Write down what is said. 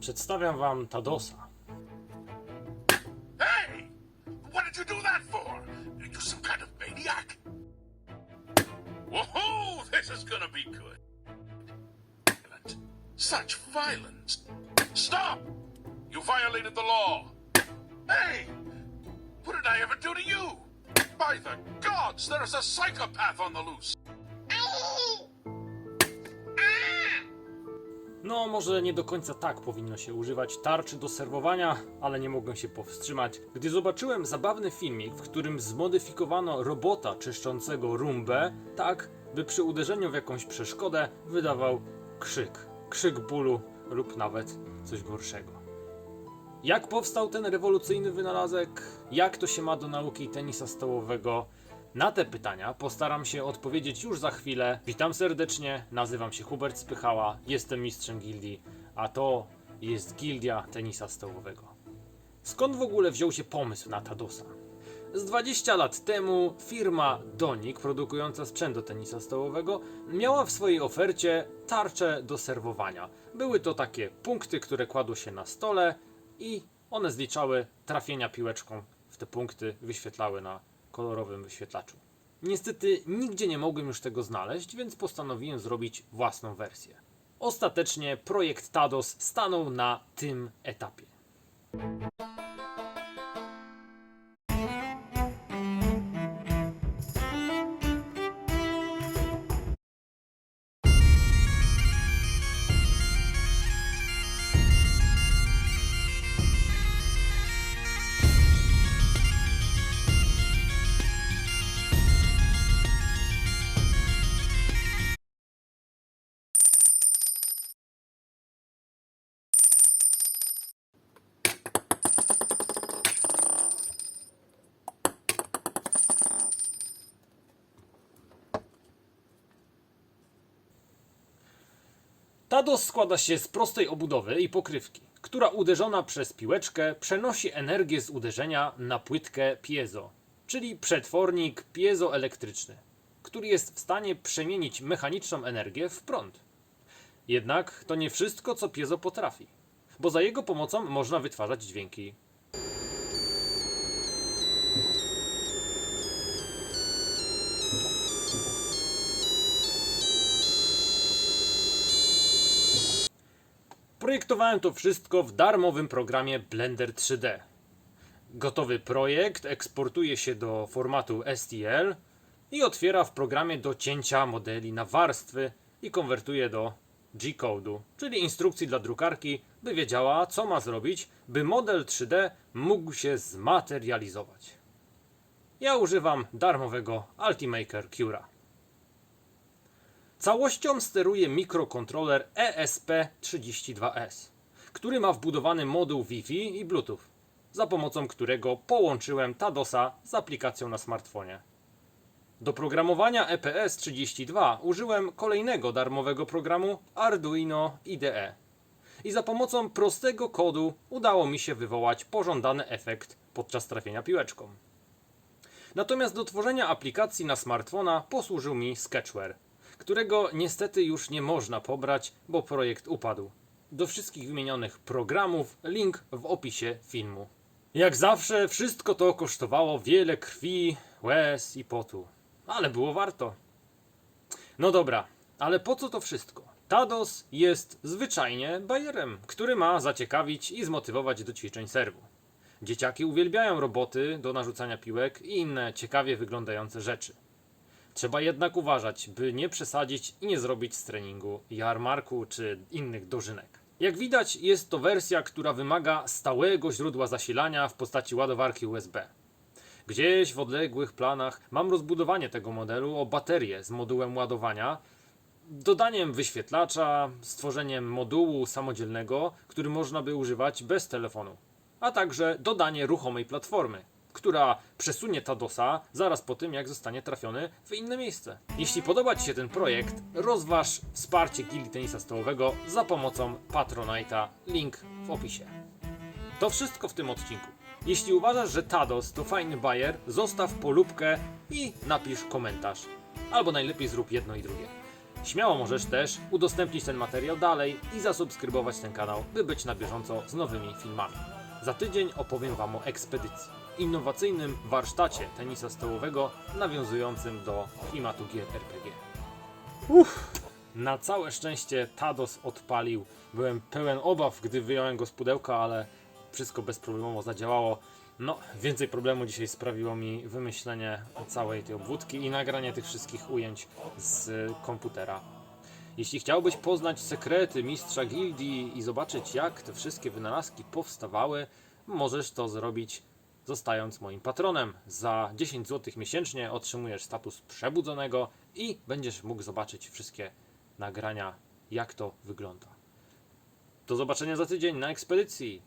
Przedstawiam wam Tadosa. Hey! What did you do that for? Are you some kind of maniac? Whoa, this is gonna be good. Violent. Such violence. Stop! You violated the law. Hey! What did I ever do to you? By the gods, there is a psychopath on the loose. No, może nie do końca tak powinno się używać tarczy do serwowania, ale nie mogłem się powstrzymać, gdy zobaczyłem zabawny filmik, w którym zmodyfikowano robota czyszczącego rumbę, tak by przy uderzeniu w jakąś przeszkodę wydawał krzyk. Krzyk bólu lub nawet coś gorszego. Jak powstał ten rewolucyjny wynalazek? Jak to się ma do nauki tenisa stołowego? Na te pytania postaram się odpowiedzieć już za chwilę. Witam serdecznie, nazywam się Hubert Spychała, jestem mistrzem gildii, a to jest Gildia Tenisa Stołowego. Skąd w ogóle wziął się pomysł na Tadosa? Z 20 lat temu firma Donik, produkująca sprzęt do tenisa stołowego, miała w swojej ofercie tarcze do serwowania. Były to takie punkty, które kładło się na stole i one zliczały trafienia piłeczką w te punkty, wyświetlały na kolorowym wyświetlaczu. Niestety nigdzie nie mogłem już tego znaleźć, więc postanowiłem zrobić własną wersję. Ostatecznie projekt Tados stanął na tym etapie. Tados składa się z prostej obudowy i pokrywki, która uderzona przez piłeczkę przenosi energię z uderzenia na płytkę piezo, czyli przetwornik piezoelektryczny, który jest w stanie przemienić mechaniczną energię w prąd. Jednak to nie wszystko, co piezo potrafi, bo za jego pomocą można wytwarzać dźwięki. Projektowałem to wszystko w darmowym programie Blender 3D. Gotowy projekt eksportuje się do formatu STL i otwiera w programie do cięcia modeli na warstwy i konwertuje do G-code'u, czyli instrukcji dla drukarki, by wiedziała, co ma zrobić, by model 3D mógł się zmaterializować. Ja używam darmowego Ultimaker Cura. Całością steruje mikrokontroler E ESP32S, który ma wbudowany moduł Wi-Fi i Bluetooth, za pomocą którego połączyłem Tadosa z aplikacją na smartfonie. Do programowania E EPS32 użyłem kolejnego darmowego programu Arduino IDE. I za pomocą prostego kodu udało mi się wywołać pożądany efekt podczas trafienia piłeczką. Natomiast do tworzenia aplikacji na smartfona posłużył mi Sketchware, którego niestety już nie można pobrać, bo projekt upadł. Do wszystkich wymienionych programów link w opisie filmu. Jak zawsze, wszystko to kosztowało wiele krwi, łez i potu, ale było warto. No dobra, ale po co to wszystko? Tados jest zwyczajnie bajerem, który ma zaciekawić i zmotywować do ćwiczeń serwu. Dzieciaki uwielbiają roboty do narzucania piłek i inne ciekawie wyglądające rzeczy. Trzeba jednak uważać, by nie przesadzić i nie zrobić z treningu jarmarku czy innych dożynek. Jak widać, jest to wersja, która wymaga stałego źródła zasilania w postaci ładowarki USB. Gdzieś w odległych planach mam rozbudowanie tego modelu o baterię z modułem ładowania, dodaniem wyświetlacza, stworzeniem modułu samodzielnego, który można by używać bez telefonu, a także dodanie ruchomej platformy, która przesunie Tadosa zaraz po tym, jak zostanie trafiony w inne miejsce. Jeśli podoba Ci się ten projekt, rozważ wsparcie Gildii Tenisa Stołowego za pomocą Patronite'a, link w opisie. To wszystko w tym odcinku. Jeśli uważasz, że Tados to fajny bajer, zostaw polubkę i napisz komentarz. Albo najlepiej zrób jedno i drugie. Śmiało możesz też udostępnić ten materiał dalej i zasubskrybować ten kanał, by być na bieżąco z nowymi filmami. Za tydzień opowiem Wam o ekspedycji, innowacyjnym warsztacie tenisa stołowego nawiązującym do klimatu gier RPG. Uff. Na całe szczęście Tados odpalił. Byłem pełen obaw, gdy wyjąłem go z pudełka, ale wszystko bezproblemowo zadziałało. No, więcej problemu dzisiaj sprawiło mi wymyślenie całej tej obwódki i nagranie tych wszystkich ujęć z komputera. Jeśli chciałbyś poznać sekrety mistrza gildii i zobaczyć, jak te wszystkie wynalazki powstawały, możesz to zrobić zostając moim patronem. Za 10 zł miesięcznie otrzymujesz status przebudzonego i będziesz mógł zobaczyć wszystkie nagrania, jak to wygląda. Do zobaczenia za tydzień na ekspedycji.